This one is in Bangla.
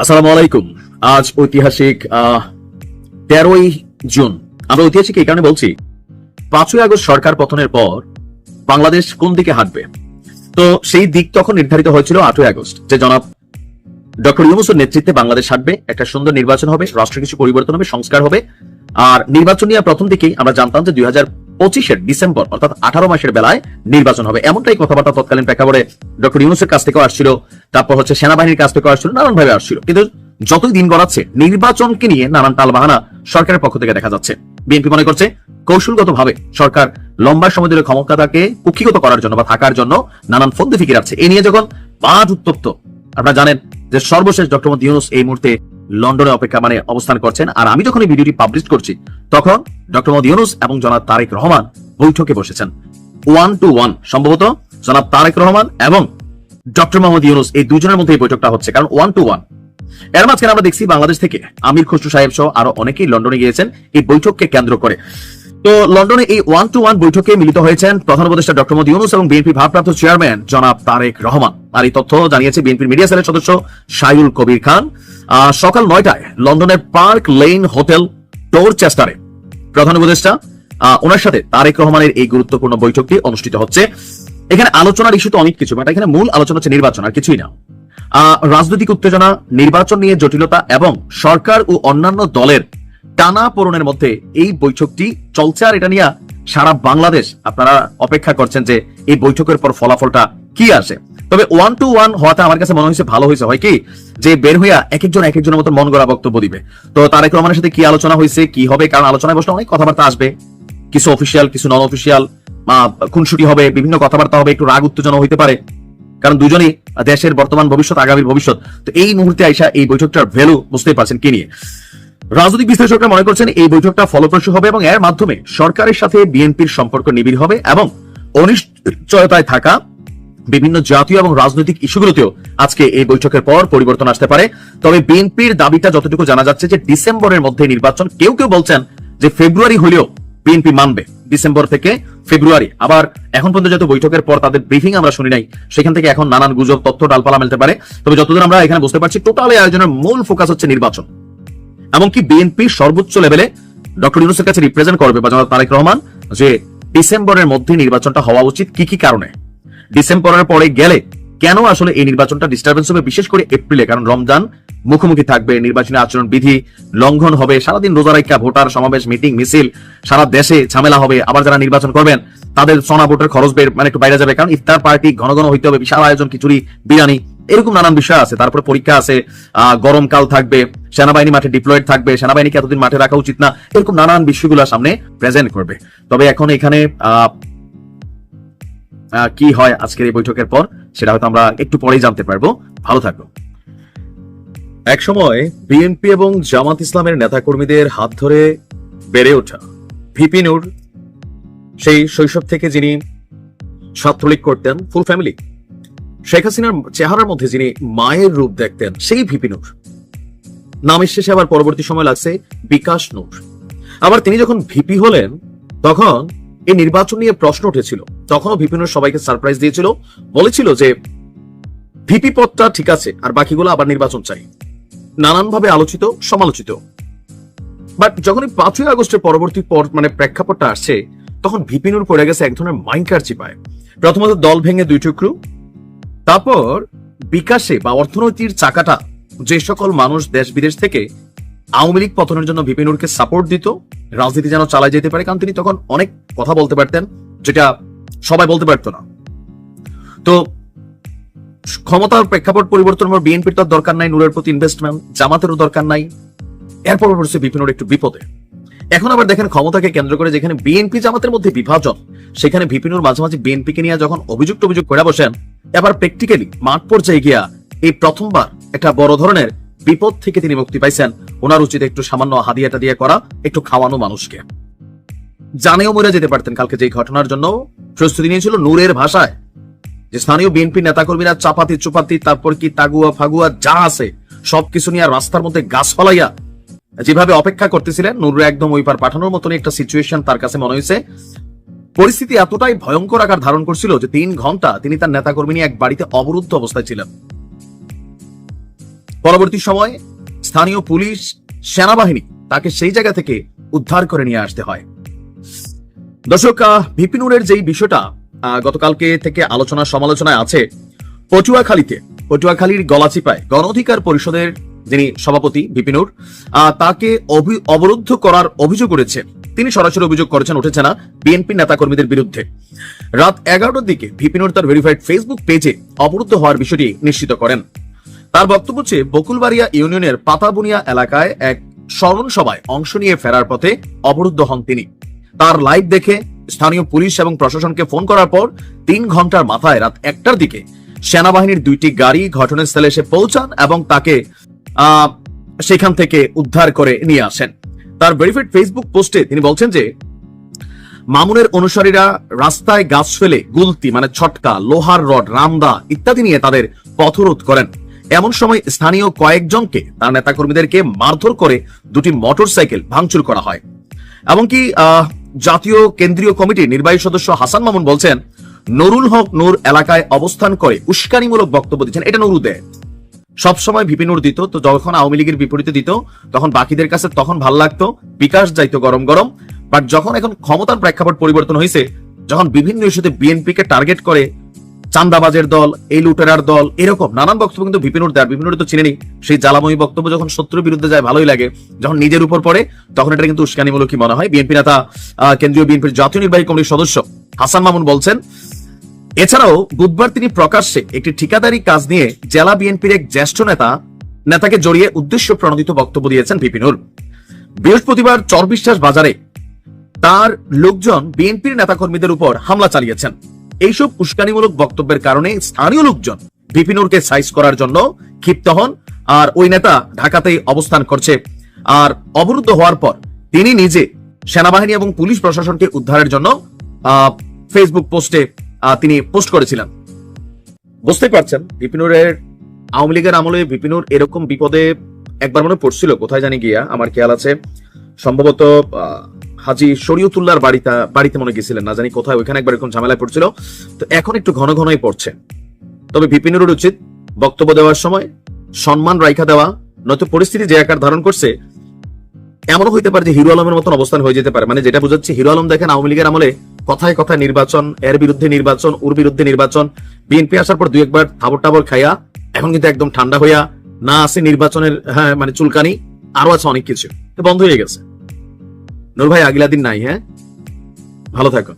আসসালামু আলাইকুম। আজ ঐতিহাসিক তেরোই জুন। আমরা ঐতিহাসিক এই কারণে বলছি, পাঁচই আগস্ট সরকার পতনের পর বাংলাদেশ কোন দিকে হাঁটবে? তো সেই দিক তখন নির্ধারিত হয়েছিল আটই আগস্ট, যে জনাব ডক্টর ইউনুসের নেতৃত্বে বাংলাদেশ হাঁটবে। একটা সুন্দর নির্বাচন হবে, রাষ্ট্র কিছু পরিবর্তন হবে, সংস্কার হবে। আর নির্বাচন নিয়ে প্রথম দিকেই আমরা জানতাম যে দুই হাজার পঁচিশের ডিসেম্বর, অর্থাৎ আঠারো মাসের বেলায় নির্বাচন হবে। এমনটাই কথাবার্তা তৎকালীন প্রেক্ষাপটে ডক্টর ইউনুসের কাছ থেকেও আসছিল, তারপর হচ্ছে সেনাবাহিনীর কাছ থেকেও আসছিল নানান ভাবে আসছিল। কিন্তু যতই দিন গড়াচ্ছে, নির্বাচনকে নিয়ে নানান টালবাহানা সরকারের পক্ষ থেকে দেখা যাচ্ছে। বিএনপি মনে করছে কৌশলগত ভাবে সরকার লম্বা সময় ধরে ক্ষমতাটাকে কুক্ষিগত করার জন্য বা থাকার জন্য নানান ফন্দি ফিকির আছে এ নিয়ে যখন বাদ উত্তপ্ত, আপনারা জানেন যে সর্বশেষ ডক্টর মোহাম্মদ ইউনুস এই মুহূর্তে লন্ডনে অপেক্ষা মানে অবস্থান করছেন। আর আমি যখন এই ভিডিওটি পাবলিশ করছি, তখন ডক্টর মোহাম্মদ ইউনুস এবং জনাব তারেক রহমান বৈঠকে বসেছেন। ওয়ান টু ওয়ান সম্ভবত জনাব তারেক রহমান এবং ডক্টর মোহাম্মদ ইউনুস এই দুজনের মধ্যে এই বৈঠকটা হচ্ছে, কারণ ওয়ান টু ওয়ানের মাঝখানে আমরা দেখছি বাংলাদেশ থেকে আমির খসরু সাহেব সহ আরও অনেকেই লন্ডনে গিয়েছেন, এই বৈঠককে কেন্দ্র করে। তো লন্ডনে এই ওয়ান টু ওয়ান বৈঠকে মিলিত হয়েছেন প্রধান উপদেষ্টা ডক্টর মোদী ইউনুস এবং বিএনপি ভারপ্রাপ্ত চেয়ারম্যান জনাব তারেক রহমান। আর এই তথ্য জানিয়েছে বিএনপির মিডিয়া সেলের সদস্য সাইউল কবির খান। সকাল নয়টায় লন্ডনের পার্ক লেন হোটেল টোর চেস্টারে প্রধান উপদেষ্টা ওনার সাথে তারেক রহমানের এই গুরুত্বপূর্ণ বৈঠকটি অনুষ্ঠিত হচ্ছে। এখানে আলোচনার ইস্যু তো অনেক কিছু বাট এখানে মূল আলোচনা হচ্ছে নির্বাচন আর কিছুই না। রাজনৈতিক উত্তেজনা, নির্বাচন নিয়ে জটিলতা এবং সরকার ও অন্যান্য দলের টানা পূরণের মধ্যে এই বৈঠকটি চলছে। আর এটা নিয়ে সারা বাংলাদেশ আপনারা অপেক্ষা করছেন যে এই বৈঠকের পর ফলাফলটা কি আসে। তবে ওয়ান টু ওয়ান হওয়াতে আমার কাছে মনে হয়েছে ভালো হয়েছে। হয় কি? যে বের হইয়া এক একজন এক একজনের মতো মন গড়া বক্তব্য দিবে। তো তারেক রহমানের সাথে কি আলোচনা হয়েছে, কি হবে? কারণ আলোচনায় বসলে অনেক কথাবার্তা আসবে। কিছু অফিসিয়াল কিছু নন অফিসিয়াল খুনসুটি হবে, বিভিন্ন কথাবার্তা হবে, একটু রাগ উত্তেজনা হইতে পারে। কারণ দুজনেই দেশের বর্তমান ভবিষ্যৎ, আগামীর ভবিষ্যৎ। তো এই মুহূর্তে আইসা এই বৈঠকটার ভ্যালু বুঝতেই পারছেন কি নিয়ে। রাজনৈতিক বিশ্লেষকরা মনে করছেন এই বৈঠকটা ফলপ্রসূ হবে এবং এর মাধ্যমে সরকারের সাথে বিএনপির সম্পর্ক নিবিড় হবে এবং অনিশ্চয়তায় থাকা বিভিন্ন জাতীয় এবং রাজনৈতিক ইস্যুগুলোতেও আজকে এই বৈঠকের পর পরিবর্তন আসতে পারে। তবে বিএনপির দাবিটা যতটুকু জানা যাচ্ছে যে ডিসেম্বরের মধ্যে নির্বাচন, কেউ কেউ বলছেন যে ফেব্রুয়ারি হলেও বিএনপি মানবে। ডিসেম্বর থেকে ফেব্রুয়ারি। আবার এখন পর্যন্ত যত বৈঠকের পর তাদের ব্রিফিং আমরা শুনি নাই, সেখান থেকে এখন নানান গুজব, তথ্য, ডালপালা মেলতে পারে। তবে যতদূর আমরা এখানে বুঝতে পারছি, টোটাল আয়োজনের মূল ফোকাস হচ্ছে নির্বাচন। এমনকি বিএনপি সর্বোচ্চ লেভেলে ডক্টর ইউনুসের কাছে রিপ্রেজেন্ট করবে বা জনাব তারেক রহমান যে ডিসেম্বরের মধ্যে নির্বাচনটা হওয়া উচিত কি কি কারণে? ডিসেম্বরের পরে গেলে কেন আসলে এই নির্বাচনটা ডিস্টারবেন্স হবে, বিশেষ করে এপ্রিলে? কারণ রমজান মুখোমুখি থাকবে, নির্বাচনী আচরণ বিধি লঙ্ঘন হবে, সারাদিন রোজা রাখা, ভোটার সমাবেশ, মিটিং, মিছিল, সারা দেশে ঝামেলা হবে, আবার যারা নির্বাচন করবেন, তাদের সোনা ভোটের খরচ বের মানে একটু বাইরে যাবে। কারণ ইফতার পার্টি ঘন ঘন হইতে হবে, বিশাল আয়োজন, খিচুড়ি, বিরিয়ানি এরকম নানান বিষয় আছে। তারপরে পরীক্ষা আছে গরমকাল থাকবে, সেনাবাহিনী মাঠে ডিপ্লয়েড থাকবে, সেনাবাহিনীকে এতদিন মাঠে রাখা উচিত না, এরকম নানান বিষয়গুলো সামনে প্রেজেন্ট করবে। তবে এখন এখানে কি হয় আজকের এই বৈঠকের পর, সেটা হয়তো আমরা একটু পরেই জানতে পারব। ভালো থাকব এক সময় বিএনপি এবং জামাত ইসলামের নেতাকর্মীদের হাত ধরে বেড়ে ওঠা ভিপি নূর, সেই শৈশব থেকে যিনি ছাত্রলীগ করতেন ফুল ফ্যামিলি শেখ হাসিনার চেহারার মধ্যে যিনি মায়ের রূপ দেখতেন, সেই ভিপি নূর। নামের শেষে আবার পরবর্তী সময় লাগছে বিকাশ নূর। আবার তিনি যখন ভিপি হলেন, তখন এই নির্বাচন নিয়ে প্রশ্ন উঠেছিল। তখনও ভিপি নূর সবাইকে সারপ্রাইজ দিয়েছিল, বলেছিল যে ভিপি পদটা ঠিক আছে, আর বাকিগুলো আবার নির্বাচন চাই। নানানভাবে আলোচিত, সমালোচিত। বাট যখন এই পাঁচই আগস্টের পরবর্তী পর মানে প্রেক্ষাপটটা আসছে, তখন ভিপিনুর পড়ে গেছে এক ধরনের মাইন্ডকার চিপায় প্রথমত দল ভেঙে দুই টুকরো তারপর বিকাশে বা অর্থনৈতিক চাকাটা যে সকল মানুষ দেশ বিদেশ থেকে আওয়ামী লীগ পতনের জন্য ভিপিনুরকে সাপোর্ট দিত, রাজনীতি যেন চালায় যেতে পারে, কারণ তিনি তখন অনেক কথা বলতে পারতেন, যেটা সবাই বলতে পারতো না। তো ক্ষমতার প্রেক্ষাপট পরিবর্তন বিএনপির তো আর দরকার নাই, নূরের প্রতি ইনভেস্টমেন্ট জামাতেরও দরকার নাই। এরপর পড়ছে বিপিনুর একটু বিপদে। এখন আবার দেখেন ক্ষমতাকে কেন্দ্র করে যেখানে বিএনপি জামাতের মধ্যে বিভাজন, সেখানে ভিপিনুর মাঝে মাঝে বিএনপিকে নিয়ে যখন অভিযুক্ত অভিযোগ করে বসেন এবার প্র্যাকটিক্যালি মাঠ পর্যায়ে গিয়া এই প্রথমবার একটা বড় ধরনের বিপদ থেকে তিনি মুক্তি পাইছেন। ওনার উচিত একটু সামান্য হাদিয়াটা দিয়ে করা, একটু খাওয়ানো মানুষকে। জানেও মরে যেতে পারতেন কালকে যে ঘটনার জন্য প্রস্তুতি নিয়েছিল নূরের ভাষায়। যে স্থানীয় বিএনপি নেতাকর্মীরা চাপাতি চুপাতি, তারপর কি তাগুয়া ফাগুয়া যা আছে, সবকিছু নিয়ে রাস্তার মধ্যে গাছ ফলাইয়া যেভাবে অপেক্ষা করতেছিলেন নুরু একদম ওই পার পাঠানোর মতন একটা সিচুয়েশন তার কাছে মনে হয়েছে পরিস্থিতি এতটাই ভয়ঙ্কর আকার ধারণ করছিল যে তিন ঘণ্টা তিনি তার নেতাকর্মী নিয়ে এক বাড়িতে অবরুদ্ধ অবস্থায় ছিলেন। পরবর্তী সময়ে স্থানীয় পুলিশ, সেনাবাহিনী তাকে সেই জায়গা থেকে উদ্ধার করে নিয়ে আসতে হয়। দর্শক ভিপিনুরের যেই বিষয়টা গতকালকে থেকে আলোচনা সমালোচনায় আছে, পটুয়াখালীতে, পটুয়াখালীর গলাচিপায় গণ অধিকার পরিষদের যিনি সভাপতি ভিপিনুর আহ, তাকে অবরুদ্ধ করার অভিযোগ করেছে তিনি সরাসরি অভিযোগ করেছেন উঠেছে না বিএনপি নেতাকর্মীদের বিরুদ্ধে। রাত এগারোটার দিকে ভিপিনুর তার ভেরিফাইড ফেসবুক পেজে অবরুদ্ধ হওয়ার বিষয়টি নিশ্চিত করেন। তার বক্তব্য হচ্ছে বকুলবাড়িয়া ইউনিয়নের পাতাবুনিয়া এলাকায় এক স্মরণ সভায় অংশ নিয়ে ফেরার পথে অবরুদ্ধ হন তিনি। তার লাইভ দেখে স্থানীয় পুলিশ এবং প্রশাসনকে ফোন করার পর তিন ঘণ্টার মাথায় রাত একটার দিকে সেনাবাহিনীর দুইটি গাড়ি ঘটনাস্থলে এসে পৌঁছান এবং তাকে সেখান থেকে উদ্ধার করে নিয়ে আসেন। তার ভেরিফাইড ফেসবুক পোস্টে তিনি বলছেন যে, মামুনের অনুসারীরা রাস্তায় গাছ ফেলে গুলতি মানে ছটকা, লোহার রড, রামদা ইত্যাদি নিয়ে তাদের পথরোধ করেন। এমন সময় স্থানীয় কয়েকজনকে, তার নেতাকর্মীদেরকে মারধর করে দুটি মোটরসাইকেল ভাঙচুর করা হয়। এমনকি জাতীয় কেন্দ্রীয় কমিটির নির্বাহী সদস্য হাসান মামুন বলছেন, নুরুল হক নূর এলাকায় অবস্থান করে উস্কানিমূলক বক্তব্য দিচ্ছেন। এটা নুরু দেয়। সবসময় ভিপিনুর দিত, তো যখন আওয়ামী লীগের বিপরীতে দিত, তখন বাকিদের কাছে তখন ভালো লাগতো, বিকাশ যাইতো গরম গরম। বাট যখন এখন ক্ষমতার প্রেক্ষাপট পরিবর্তন হয়েছে যখন বিভিন্ন ইস্যুতে বিএনপি কে টার্গেট করে, চান্দাবাজের দল, এই লুটেরার দল, এরকম নানান বক্তব্য কিন্তু বিপিনুর দেয় বিপিনুর তো চিনেনি সেই জ্বালাময়ী বক্তব্য যখন শত্রুর বিরুদ্ধে যায়, ভালোই লাগে। যখন নিজের উপর পড়ে, তখন এটা কিন্তু উস্কানিমূলকই মনে হয়। বিএনপি নেতা কেন্দ্রীয় বিএনপির জাতীয় নির্বাহী কমিটির সদস্য হাসান মামুন বলছেন এছাড়াও বুধবার তিনি প্রকাশ্যে একটি ঠিকাদারি কাজ নিয়ে জেলা বিএনপির এক জ্যেষ্ঠ নেতা, নেতাকে জড়িয়ে উদ্দেশ্য প্রণোদিত বক্তব্য দিয়েছেন বিপিনুর বৃহস্পতিবার চরবিশ্বাস বাজারে তার লোকজন বিএনপির নেতাকর্মীদের উপর হামলা চালিয়েছেন। এইসব উস্কানিমূলক বক্তব্যের কারণে স্থানীয় লোকজন বিপিনুরকে সাইজ করার জন্য ক্ষিপ্ত হন আর ওই নেতা ঢাকাতেই অবস্থান করছে আর অবরুদ্ধ হওয়ার পর তিনি নিজে সেনাবাহিনী এবং পুলিশ প্রশাসনকে উদ্ধারের জন্য ফেসবুক পোস্টে তিনি পোস্ট করেছিলেন। বুঝতেই পারছেন, বিপিনুরের আওয়ামী লীগের আমলে বিপিনুর এরকম বিপদে একবার মনে পড়ছিল, কোথায় জানি গিয়া, আমার খেয়াল আছে। সম্ভবত হাজি শরীয়তুল্লাহর বাড়িতে বাড়িতে মনে গেছিলেন, না জানি কোথায়, ওইখানে একবার এরকম ঝামেলায় পড়ছিল। তো এখন একটু ঘন ঘনই পড়ছে। তবে বিপিনুরের উচিত বক্তব্য দেওয়ার সময়, সম্মান রাইখা দেওয়া, নয়তো পরিস্থিতি যে আকার ধারণ করছে, এমনও হইতে পারে যে হিরো আলমের মতন অবস্থান হয়ে যেতে পারে। মানে যেটা বোঝাচ্ছে, হিরো আলম দেখেন আওয়ামী লীগের আমলে কথায় কথায় নির্বাচন, এর বিরুদ্ধে নির্বাচন, ওর বিরুদ্ধে নির্বাচন। বিএনপি আসার পর দু একবার থাবর টাবর খাইয়া এখন কিন্তু একদম ঠান্ডা হইয়া না আছে নির্বাচনের হ্যাঁ মানে চুলকানি, আরও আছে অনেক কিছু। বন্ধ হয়ে গেছে। নূর ভাই আগিলা দিন নাই হ্যাঁ? ভালো থাকুন।